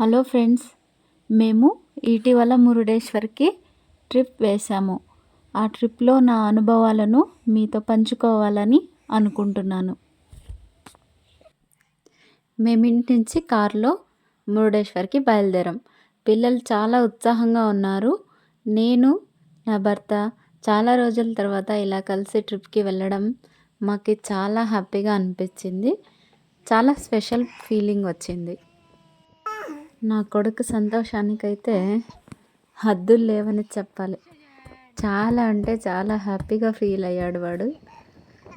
Hello friends మేము ఇటీవల మురుడేశ్వర్కి trip వేశాము. ఆ ట్రిప్లో నా అనుభవాలను మీతో పంచుకోవాలని అనుకుంటున్నాను. మేమింటి నుంచి కారులో మురుడేశ్వర్కి బయలుదేరాం. పిల్లలు చాలా ఉత్సాహంగా ఉన్నారు. నేను నా భర్త చాలా రోజుల తర్వాత ఇలా కలిసి ట్రిప్కి వెళ్ళడం మాకు చాలా హ్యాపీగా అనిపించింది. చాలా స్పెషల్ ఫీలింగ్ వచ్చింది. నా కొడుకు సంతోషానికైతే హద్దులు లేవని చెప్పాలి. చాలా అంటే చాలా హ్యాపీగా ఫీల్ అయ్యాడు వాడు.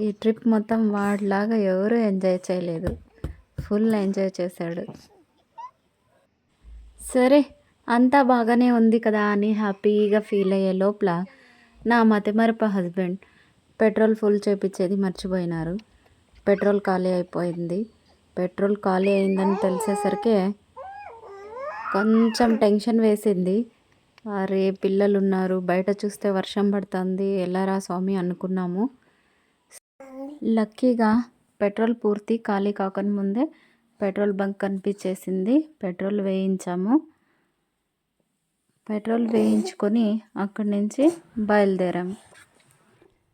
ఈ ట్రిప్ మొత్తం వాడిలాగా ఎవరు ఎంజాయ్ చేయలేదు. ఫుల్ ఎంజాయ్ చేశాడు. సరే అంతా బాగానే ఉంది కదా అని హ్యాపీగా ఫీల్ అయ్యే లోపల నా మతిమరప హస్బెండ్ పెట్రోల్ ఫుల్ చేపించేది మర్చిపోయినారు. పెట్రోల్ ఖాళీ అయిపోయింది. పెట్రోల్ ఖాళీ అయిందని తెలిసేసరికి కొంచెం టెన్షన్ వేసింది. అరే పిల్లలు ఉన్నారు బయట చూస్తే వర్షం పడుతుంది. ఎలారా స్వామి? అనుకున్నాము. లక్కీగా పెట్రోల్ పూర్తి ఖాళీ కాకముందే పెట్రోల్ బంక్ కనిపించేసింది. పెట్రోల్ వేయించాము. పెట్రోల్ వేయించుకొని అక్కడి నుంచి బయలుదేరాము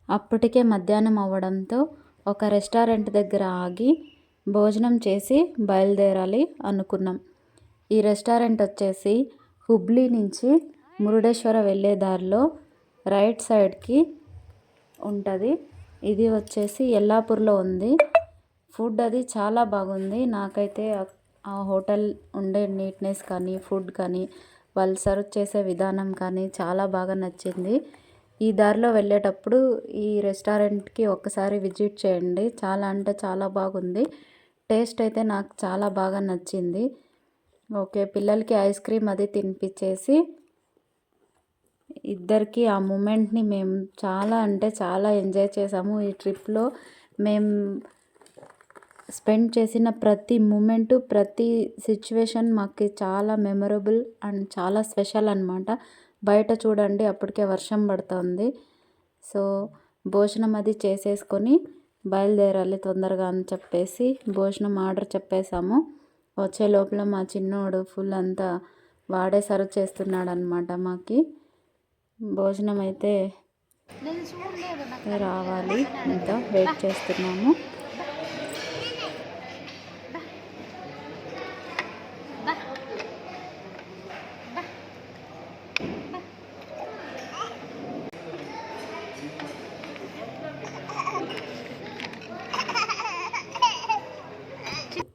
అప్పటికే మధ్యాహ్నం అవ్వడంతో ఒక రెస్టారెంట్ దగ్గర ఆగి భోజనం చేసి బయలుదేరాలి అనుకున్నాం. ఈ రెస్టారెంట్ వచ్చేసి హుబ్లీ నుంచి మురుడేశ్వర వెళ్ళే దారిలో రైట్ సైడ్కి ఉంటుంది. ఇది వచ్చేసి ఎల్లాపూర్లో ఉంది. ఫుడ్ అది చాలా బాగుంది. నాకైతే ఆ హోటల్ ఉండే నీట్నెస్ కానీ ఫుడ్ కానీ వాళ్ళు సర్వ్ చేసే విధానం కానీ చాలా బాగా నచ్చింది. ఈ దారిలో వెళ్ళేటప్పుడు ఈ రెస్టారెంట్కి ఒక్కసారి విజిట్ చేయండి. చాలా అంటే చాలా బాగుంది. టేస్ట్ అయితే నాకు చాలా బాగా నచ్చింది. ఓకే పిల్లలకి ఐస్ క్రీమ్ అది తినిపించేసి ఇద్దరికి ఆ మూమెంట్ని మేము చాలా అంటే చాలా ఎంజాయ్ చేసాము. ఈ ట్రిప్లో మేము స్పెండ్ చేసిన ప్రతి మూమెంటు ప్రతి సిచ్యువేషన్ మాకు చాలా మెమొరబుల్ అండ్ చాలా స్పెషల్ అనమాట బయట చూడండి అప్పటికే వర్షం పడుతుంది. సో భోజనం అది చేసేసుకొని బయలుదేరాలి తొందరగా అని చెప్పేసి భోజనం ఆర్డర్ చెప్పేసాము. వచ్చే లోపల మా చిన్నోడు ఫుల్ అంతా వాడే సర్వ్ చేస్తున్నాడు అనమాట మాకి. భోజనం అయితే రావాలి. ఇంకా వెయిట్ చేస్తున్నాము.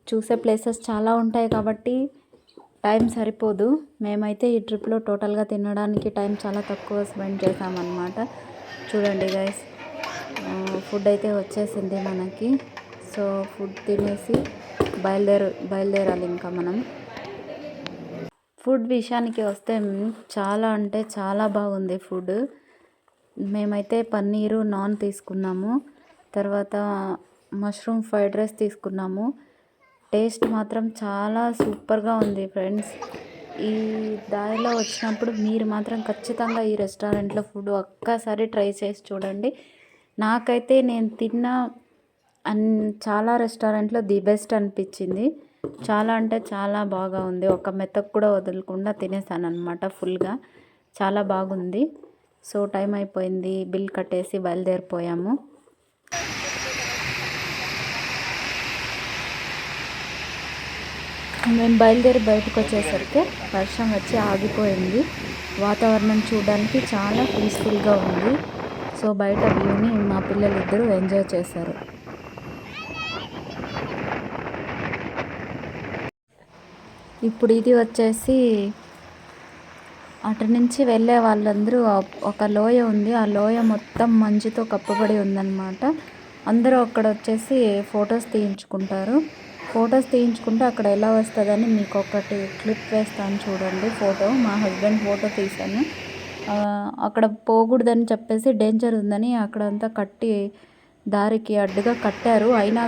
చూసే ప్లేసెస్ చాలా ఉంటాయి కాబట్టి టైం సరిపోదు. మేమైతే ఈ ట్రిప్లో టోటల్గా తినడానికి టైం చాలా తక్కువ స్పెండ్ చేసామన్నమాట. చూడండి గైస్ ఫుడ్ అయితే వచ్చేసింది మనకి. సో ఫుడ్ తినేసి బయలుదేరు బయలుదేరాలి ఇంకా మనం. ఫుడ్ విషయానికి వస్తే చాలా అంటే చాలా బాగుంది ఫుడ్. మేమైతే పన్నీరు నాన్ తీసుకున్నాము. తర్వాత మష్రూమ్ ఫ్రైడ్ రైస్ తీసుకున్నాము. టేస్ట్ మాత్రం చాలా సూపర్గా ఉంది ఫ్రెండ్స్. ఈ దారిలో వచ్చినప్పుడు మీరు మాత్రం ఖచ్చితంగా ఈ రెస్టారెంట్లో ఫుడ్ ఒక్కసారి ట్రై చేసి చూడండి. నాకైతే నేను తిన్న అన్ చాలా రెస్టారెంట్లో ది బెస్ట్ అనిపించింది. చాలా అంటే చాలా బాగా ఉంది. ఒక మెత్తకు కూడా వదలకుండా తినేసాను అనమాట ఫుల్గా. చాలా బాగుంది. సో టైం అయిపోయింది. బిల్ కట్టేసి బయలుదేరిపోయాము. మేము బయలుదేరి బయటకు వచ్చేసరికి వర్షం వచ్చి ఆగిపోయింది. వాతావరణం చూడడానికి చాలా పీస్ఫుల్గా ఉంది. సో బయట వ్యూని మా పిల్లలు ఇద్దరు ఎంజాయ్ చేశారు. ఇప్పుడు ఇది వచ్చేసి అటు నుంచి వెళ్ళే వాళ్ళందరూ ఒక లోయ ఉంది. ఆ లోయ మొత్తం మంచుతో కప్పబడి ఉందన్నమాట. అందరూ అక్కడ వచ్చేసి ఫొటోస్ తీయించుకుంటారు. ఫొటోస్ తీయించుకుంటే అక్కడ ఎలా వస్తుందని మీకు ఒకటి క్లిప్ వేస్తాను చూడండి ఫోటో. మా హస్బెండ్ ఫోటో తీశాను. అక్కడ పోకూడదని చెప్పేసి డేంజర్ ఉందని అక్కడంతా కట్టి దారికి అడ్డుగా కట్టారు. అయినా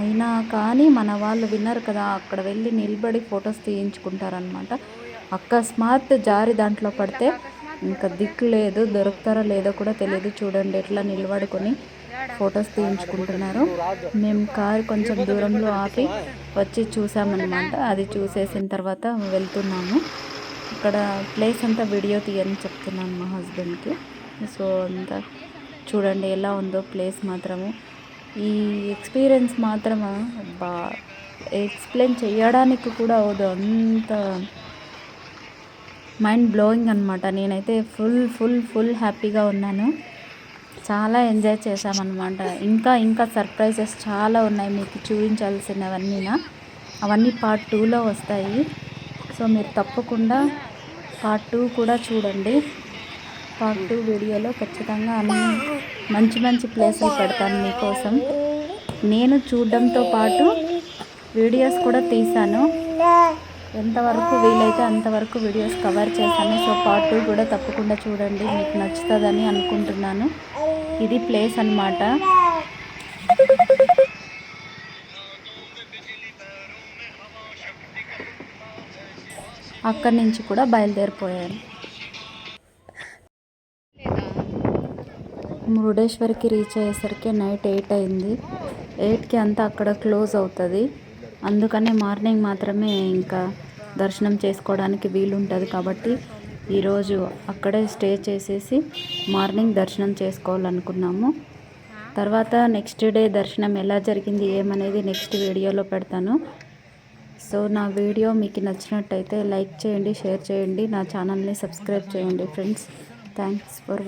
అయినా కానీ మన వాళ్ళు విన్నారు కదా అక్కడ వెళ్ళి నిలబడి ఫొటోస్ తీయించుకుంటారనమాట అకస్మాత్ జారి దాంట్లో పడితే ఇంకా దిక్కు లేదు దొరుకుతారో లేదో కూడా తెలియదు. చూడండి ఎట్లా నిలబడుకొని ఫొటోస్ తీయించుకుంటున్నారు. మేము కార్ కొంచెం దూరంలో ఆపి వచ్చి చూసామన్నమాట. అది చూసేసిన తర్వాత వెళ్తున్నాము. ఇక్కడ ప్లేస్ అంతా వీడియో తీయని చెప్తున్నాను మా హస్బెండ్కి. సో అంతా చూడండి ఎలా ఉందో ప్లేస్ మాత్రము. ఈ ఎక్స్పీరియన్స్ మాత్రం బా ఎక్స్ప్లెయిన్ చేయడానికి కూడా అవదు. అంత మైండ్ బ్లోయింగ్ అనమాట నేనైతే ఫుల్ ఫుల్ ఫుల్ హ్యాపీగా ఉన్నాను. చాలా ఎంజాయ్ చేశామన్నమాట. ఇంకా ఇంకా సర్ప్రైజెస్ చాలా ఉన్నాయి మీకు చూపించాల్సినవన్నీ అవన్నీ పార్ట్ టూలో వస్తాయి. సో మీరు తప్పకుండా పార్ట్ టూ కూడా చూడండి. పార్ట్ టూ వీడియోలో ఖచ్చితంగా అన్ని మంచి మంచి ప్లేసులు పెడతాను మీకోసం. నేను చూడడంతో పాటు వీడియోస్ కూడా తీశాను. ఎంతవరకు వీలైతే అంతవరకు వీడియోస్ కవర్ చేశాను. సో పార్ట్ టూ కూడా తప్పకుండా చూడండి. మీకు నచ్చుతుందని అనుకుంటున్నాను. ఇది ప్లేస్ అన్నమాట. అక్కడి నుంచి కూడా బయలుదేరిపోయాను మురుడేశ్వర్కి రీచ్ అయ్యేసరికి నైట్ ఎయిట్ అయింది. ఎయిట్కి అంతా అక్కడ క్లోజ్ అవుతుంది. అందుకనే మార్నింగ్ మాత్రమే ఇంకా దర్శనం చేసుకోవడానికి వీలుంటుంది కాబట్టి ఈరోజు అక్కడే స్టే చేసేసి మార్నింగ్ దర్శనం చేసుకోవాలనుకున్నాము. తర్వాత నెక్స్ట్ డే దర్శనం ఎలా జరిగింది ఏమనేది నెక్స్ట్ వీడియోలో పెడతాను. సో నా వీడియో మీకు నచ్చినట్టయితే లైక్ చేయండి షేర్ చేయండి నా ఛానల్ని సబ్స్క్రైబ్ చేయండి ఫ్రెండ్స్. Thanks for